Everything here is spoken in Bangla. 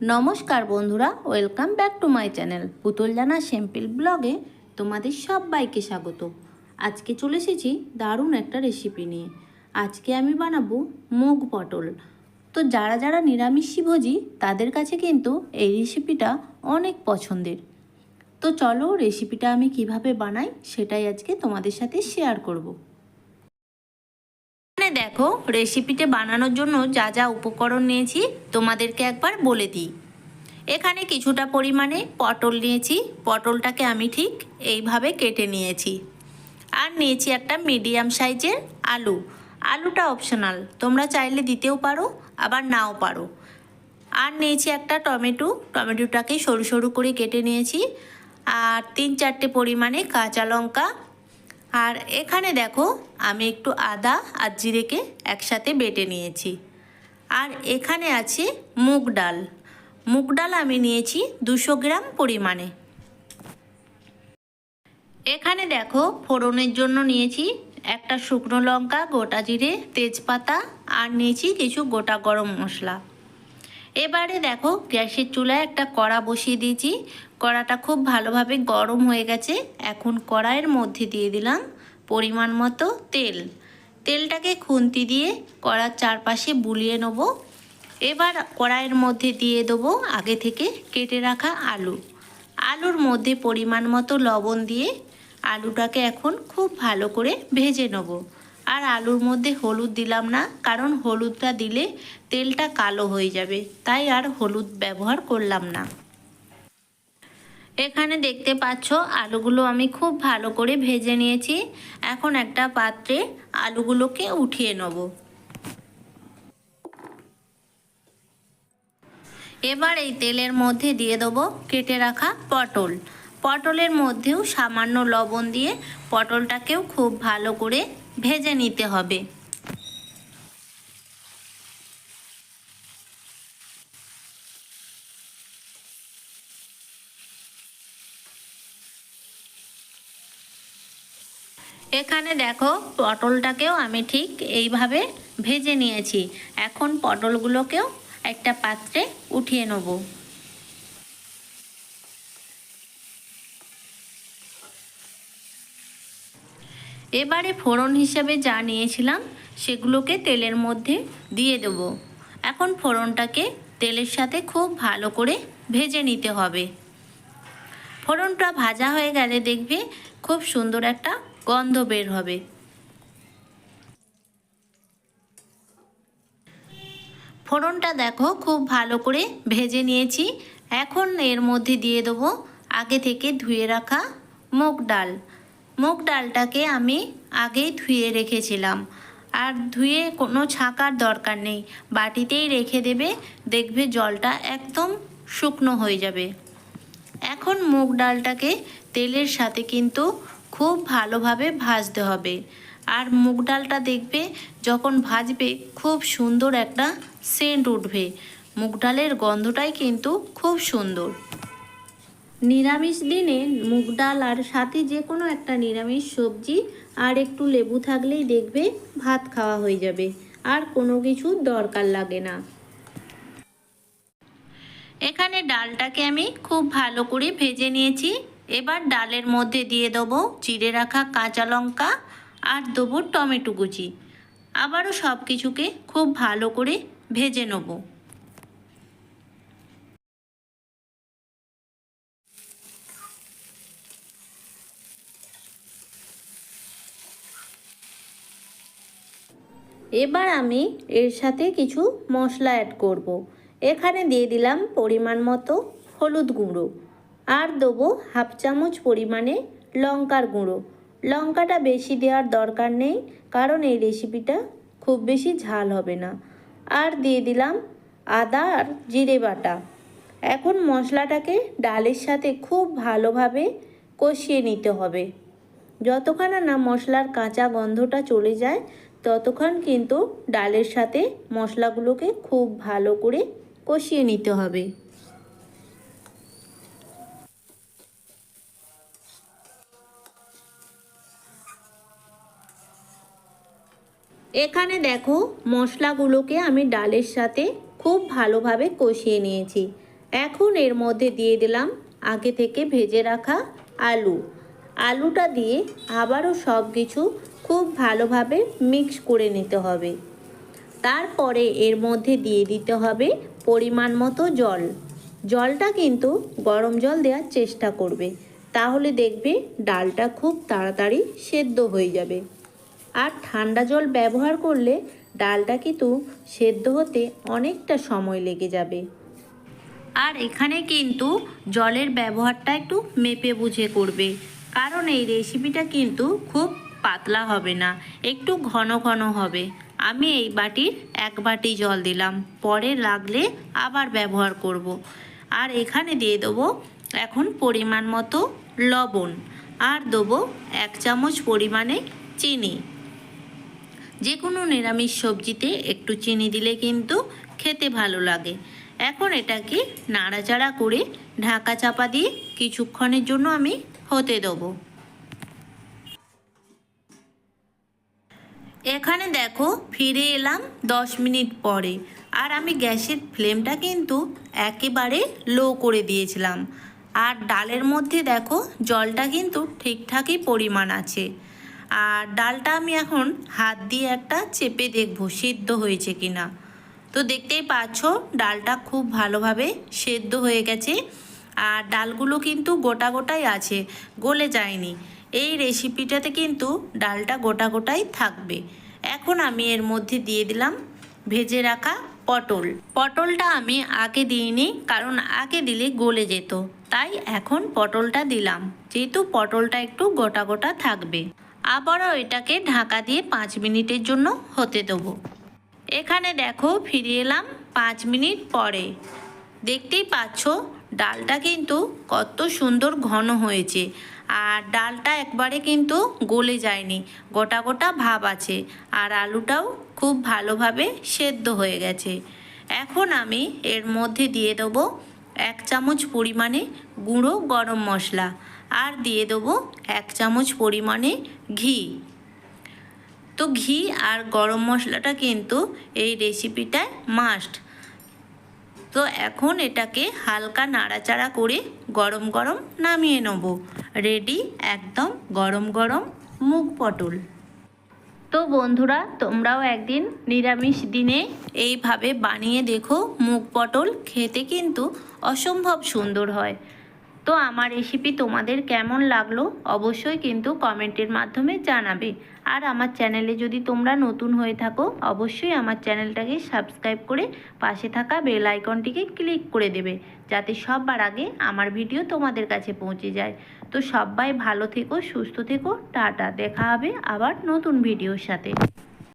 নমস্কার বন্ধুরা, welcome back to my channel Putul Jana simple ব্লগে তোমাদের সবাইকে স্বাগত। আজকে চলে এসেছি দারুণ একটা রেসিপি নিয়ে। আজকে আমি বানাবো মুগ পটল। তো যারা যারা নিরামিষভোজী তাদের কাছে কিন্তু এই রেসিপিটা অনেক পছন্দের। তো চলো রেসিপিটা আমি কীভাবে বানাই, সেটাই আজকে তোমাদের সাথে শেয়ার করব। এখানে দেখো রেসিপিটা বানানোর জন্য যা যা উপকরণ নিয়েছি, তোমাদেরকে একবার বলে দিই। এখানে কিছুটা পরিমাণে পটল নিয়েছি, পটলটাকে আমি ঠিক এইভাবে কেটে নিয়েছি। আর নিয়েছি একটা মিডিয়াম সাইজের আলু। আলুটা অপশনাল তোমরা চাইলে দিতেও পারো, আবার নাও পারো। আর নিয়েছি একটা টমেটো, টমেটোটাকে সরু সরু করে কেটে নিয়েছি। আর তিন চারটে পরিমাণে কাঁচা লঙ্কা আর এখানে দেখো, আমি একটু আদা আর জিরেকে একসাথে বেটে নিয়েছি। আর এখানে আছে মুগ ডাল। মুগ ডাল আমি নিয়েছি দুশো গ্রাম পরিমাণে। এখানে দেখো, ফোড়নের জন্য নিয়েছি একটা শুকনো লঙ্কা, গোটা জিরে, তেজপাতা, আর নিয়েছি কিছু গোটা গরম মশলা। এবারে দেখো গ্যাসের চুলায় একটা কড়া বসিয়ে দিয়েছি। কড়াটা খুব ভালোভাবে গরম হয়ে গেছে। এখন কড়াইয়ের মধ্যে দিয়ে দিলাম পরিমাণ মতো তেল। তেলটাকে খুন্তি দিয়ে কড়ার চারপাশে বুলিয়ে নেব। এবার কড়াইয়ের মধ্যে দিয়ে দেবো আগে থেকে কেটে রাখা আলু। আলুর মধ্যে পরিমাণ মতো লবণ দিয়ে আলুটাকে এখন খুব ভালো করে ভেজে নেব। আর আলুর মধ্যে হলুদ দিলাম না, কারণ হলুদটা দিলে তেলটা কালো হয়ে যাবে, তাই আর হলুদ ব্যবহার করলাম না। এখানে দেখতে পাচ্ছ আলুগুলো আমি খুব ভালো করে ভেজে নিয়েছি, এখন একটা পাত্রে আলুগুলোকে উঠিয়ে নেব। এবার এই তেলের মধ্যে দিয়ে দেবো কেটে রাখা পটল। পটলের মধ্যেও সামান্য লবণ দিয়ে পটলটাকেও খুব ভালো করে ভেজে নিতে হবে। এখানে দেখো পটলটাকেও আমি ঠিক এইভাবে ভেজে নিয়েছি। এখন পটলগুলোকেও একটা পাত্রে উঠিয়ে নেব। এবারে ফোড়ন হিসাবে যা নিয়েছিলাম, সেগুলোকে তেলের মধ্যে দিয়ে দেবো। এখন ফোড়নটাকে তেলের সাথে খুব ভালো করে ভেজে নিতে হবে। ফোড়নটা ভাজা হয়ে গেলে দেখবে খুব সুন্দর একটা গন্ধ বের হবে। ফোড়নটা দেখো খুব ভালো করে ভেজে নিয়েছি। এখন এর মধ্যে দিয়ে দেবো আগে থেকে ধুয়ে রাখা মুগ ডাল। মুগ ডালটাকে আমি আগেই ধুয়ে রেখেছিলাম। আর ধুয়ে কোনো ছাকার দরকার নেই। বাটিতেই রেখে দেবে, দেখবে জলটা একদম শুকনো হয়ে যাবে। এখন মুগ ডালটাকে তেলের সাথে কিন্তু খুব ভালোভাবে ভাজতে হবে। আর মুগ ডালটা দেখবে যখন ভাজবে, খুব সুন্দর একটা সেন্ট উঠবে। মুগ ডালের গন্ধটাই কিন্তু খুব সুন্দর। নিরামিষ দিনে মুগ ডাল আর সাথে যে কোনো একটা নিরামিষ সবজি আর একটু লেবু থাকলেই দেখবে ভাত খাওয়া হয়ে যাবে। আর কোনো কিছু দরকার লাগে না। এখানে ডালটাকে আমি খুব ভালো করে ভেজে নিয়েছি। এবার ডালের মধ্যে দিয়ে দেবো চিড়ে রাখা কাঁচা লঙ্কা আর দেবো টমেটো কুচি। আবারও সব কিছুকে খুব ভালো করে ভেজে নেব। এবার আমি এর সাথে কিছু মশলা অ্যাড করব। এখানে দিয়ে দিলাম পরিমাণ মতো হলুদ গুঁড়ো। আর দেবো হাফ চামচ পরিমাণে লঙ্কার গুঁড়ো। লঙ্কাটা বেশি দেওয়ার দরকার নেই, কারণ এই রেসিপিটা খুব বেশি ঝাল হবে না। আর দিয়ে দিলাম আদা আর জিরে বাটা। এখন মশলাটাকে ডালের সাথে খুব ভালোভাবে কষিয়ে নিতে হবে। যতক্ষণ না মশলার কাঁচা গন্ধটা চলে যায় ততক্ষণ কিন্তু ডালের সাথে মশলাগুলোকে খুব ভালো করে কষিয়ে নিতে হবে। এখানে দেখো মশলাগুলোকে আমি ডালের সাথে খুব ভালোভাবে কষিয়ে নিয়েছি। এখন এর মধ্যে দিয়ে দিলাম আগে থেকে ভেজে রাখা আলু। আলুটা দিয়ে আবারও সব কিছু খুব ভালোভাবে মিক্স করে নিতে হবে। তারপরে এর মধ্যে দিয়ে দিতে হবে পরিমাণ মতো জল। জলটা কিন্তু গরম জল দেওয়ার চেষ্টা করবে। তাহলে দেখবে ডালটা খুব তাড়াতাড়ি সেদ্ধ হয়ে যাবে। আর ঠান্ডা জল ব্যবহার করলে ডালটা কিন্তু সেদ্ধ হতে অনেকটা সময় লেগে যাবে। আর এখানে কিন্তু জলের ব্যবহারটা একটু মেপে বুঝে করবে। কারণ এই রেসিপিটা কিন্তু খুব পাতলা হবে না, একটু ঘন ঘন হবে। আমি এই বাটির এক বাটি জল দিলাম, পরে লাগলে আবার ব্যবহার করব। আর এখানে দিয়ে দেবো এখন পরিমাণ মতো লবণ, আর দেবো এক চামচ পরিমাণে চিনি। যে কোনো নিরামিষ সবজিতে একটু চিনি দিলে কিন্তু খেতে ভালো লাগে। এখন এটাকে নাড়াচাড়া করে ঢাকা চাপা দিয়ে কিছুক্ষণের জন্য আমি হতে দেবো। এখানে দেখো ফিরে এলাম দশ মিনিট পরে। আর আমি গ্যাসের ফ্লেমটা কিন্তু একেবারে লো করে দিয়েছিলাম। আর ডালের মধ্যে দেখো জলটা কিন্তু ঠিকঠাকই পরিমাণ আছে। আর ডালটা আমি এখন হাত দিয়ে একটা চেপে দেখব সিদ্ধ হয়েছে কিনা। তো দেখতেই পাচ্ছ ডালটা খুব ভালোভাবে সেদ্ধ হয়ে গেছে। আর ডালগুলো কিন্তু গোটা গোটাই আছে, গলে যায়নি। এই রেসিপিটাতে কিন্তু ডালটা গোটা গোটাই থাকবে। এখন আমি এর মধ্যে দিয়ে দিলাম ভেজে রাখা পটল। পটলটা আমি আগে দিইনি, কারণ আগে দিলে গলে যেত। তাই এখন পটলটা দিলাম, যেহেতু পটলটা একটু গোটা গোটা থাকবে। আবারও এটাকে ঢাকা দিয়ে পাঁচ মিনিটের জন্য হতে দেবো। এখানে দেখো ফিরে এলাম পাঁচ মিনিট পরে। দেখতেই পাচ্ছ, ডালটা কিন্তু কত সুন্দর ঘন হয়েছে। আর ডালটা একবারে কিন্তু গলে যায়নি। গোটা গোটা ভাব আছে। আর আলুটাও খুব ভালোভাবে সেদ্ধ হয়ে গেছে। এখন আমি এর মধ্যে দিয়ে দেবো এক চামচ পরিমাণে গুঁড়ো গরম মশলা আর দিয়ে দেবো এক চামচ পরিমাণে ঘি। তো ঘি আর গরম মশলাটা কিন্তু এই রেসিপিটায় মাস্ট তো এখন এটাকে হালকা নাড়াচাড়া করে গরম গরম নামিয়ে নেব। রেডি একদম গরম গরম মুগ পটল। তো বন্ধুরা তোমরাও একদিন নিরামিষ দিনে এইভাবে বানিয়ে দেখো মুগ পটল খেতে কিন্তু অসম্ভব সুন্দর হয়। তো আমার রেসিপি তোমাদের কেমন লাগল অবশ্যই কিন্তু কমেন্টের মাধ্যমে জানাবে। আর আমার চ্যানেলে যদি তোমরা নতুন হয়ে থাকো অবশ্যই আমার চ্যানেলটাকে সাবস্ক্রাইব করে পাশে থাকা বেল আইকনটিকে ক্লিক করে দেবে যাতে সবার আগে আমার ভিডিও তোমাদের কাছে পৌঁছে যায়। তো সবাই ভালো থেকো সুস্থ থেকো টাটা দেখা হবে আবার নতুন ভিডিওর সাথে।